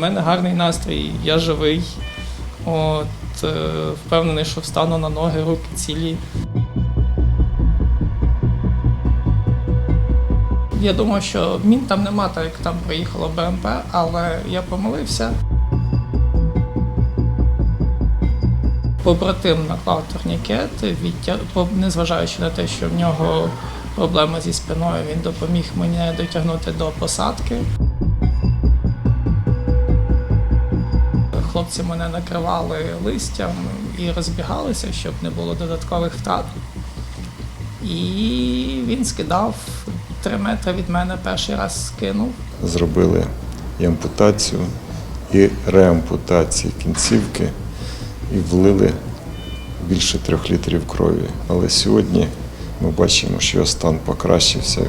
У мене гарний настрій, я живий. От, е, впевнений, що встану на ноги, руки цілі. Я думав, що мін там нема, так як там приїхало БМП, але я помилився. Побратим наклав турнікет, відтя... незважаючи на те, що в нього проблеми зі спиною, він допоміг мені дотягнути до посадки. Хлопці мене накривали листям і розбігалися, щоб не було додаткових втрат. І він скидав три метри від мене перший раз скинув. Зробили і ампутацію, і реампутацію кінцівки і влили більше трьох літрів крові. Але сьогодні ми бачимо, що його стан покращився.